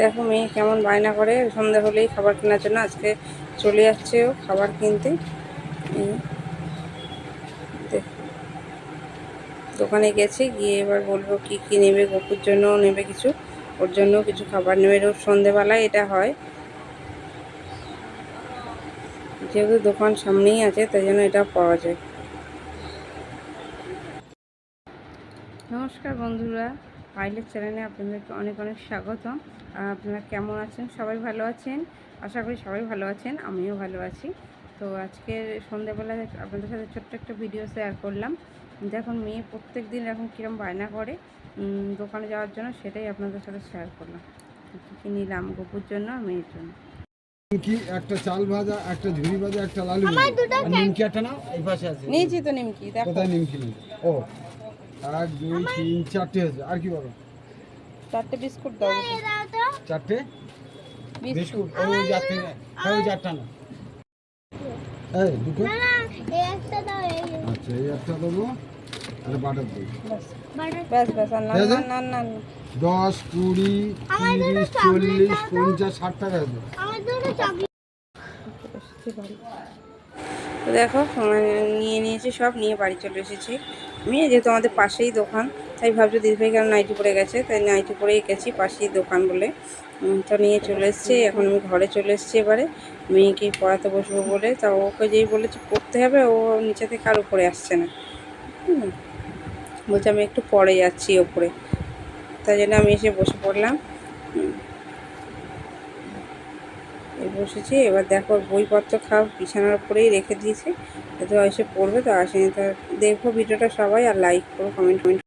দেখো মেয়ে কেমন বায়না করে, সন্ধ্যা হলেই খাবার কেনার জন্য আজকে চলে যাচ্ছে ও খাবার কিনতে। দোকানে গেছে, গিয়ে এবার বলব কি কি নেবে, গপুর জন্য নেবে কিছু, ওর জন্য কিছু খাবার নেবে। রোজ সন্ধেবেলায় এটা হয়। যেহেতু দোকান সামনেই আছে, তাই জন্য এটা পাওয়া যায়। নমস্কার বন্ধুরা। পাইলেট চ্যানেলে আপনাদেরকে অনেক অনেক স্বাগত। আপনারা কেমন আছেন? সবাই ভালো আছেন? আশা করি সবাই ভালো আছেন আমিও ভালো আছি। তো আজকে সন্ধ্যেবেলা আপনাদের সাথে ছোট্ট একটা ভিডিও শেয়ার করলাম। দেখুন মেয়ে প্রত্যেক দিন এরকম কীরকম বায়না করে দোকানে যাওয়ার জন্য সেটাই আপনাদের সাথে শেয়ার করলাম। কী কী নিলাম? গপুর জন্য আর মেয়ের জন্য। নিমকি একটা চাল ভাজা একটা ঝুড়ি ভাজা একটা লালু নিমকি একটা নাও এই পাশে আছে। নিয়েছি তো নিমকি দেখো। কোথায় নিমকি ও এক দুই তিন চারটে হয়েছে। আর কি বলো? চারটে বিস্কুট দাও চারটে? বিস্কুট। বিস্কুট। ওই চারটে হ্যাঁ ওই চারটা না। এই দুটো? আচ্ছা এই একটা দেবো আর বাটার দিই ব্যাস। ব্যাস আর না না না না না। দশ কুড়ি তিরিশ চল্লিশ পঞ্চাশ ষাট টাকা আছে দেখো নিয়ে নিয়েছি সব নিয়ে বাড়ি চলে এসেছি। আমি, যেহেতু আমাদের পাশেই দোকান, তাই ভাবছি দিদিভাই কেন নাইটি পরে গেছে, তাই নাইটি পরেই গেছি, পাশেই দোকান বলে। তো নিয়ে চলে এসেছি, এখন আমি ঘরে চলে এসেছি এবারে। মেয়েকে পড়াতে বসবো বলে, তা ওকে যেই বলেছি পড়তে হবে, ও নিচে থেকে আর উপরে আসছে না। বলছে আমি একটু পরে যাচ্ছি ওপরে। তাই জন্য আমি এসে বসে পড়লাম। বসেছি। এবার দেখো বইপত্র খাও, বিছানার উপরেই রেখে দিয়েছে। তো এসে পড়বে তো আসেনি। তো দেখব ভিডিওটা সবাই আর লাইক করো কমেন্ট কমেন্ট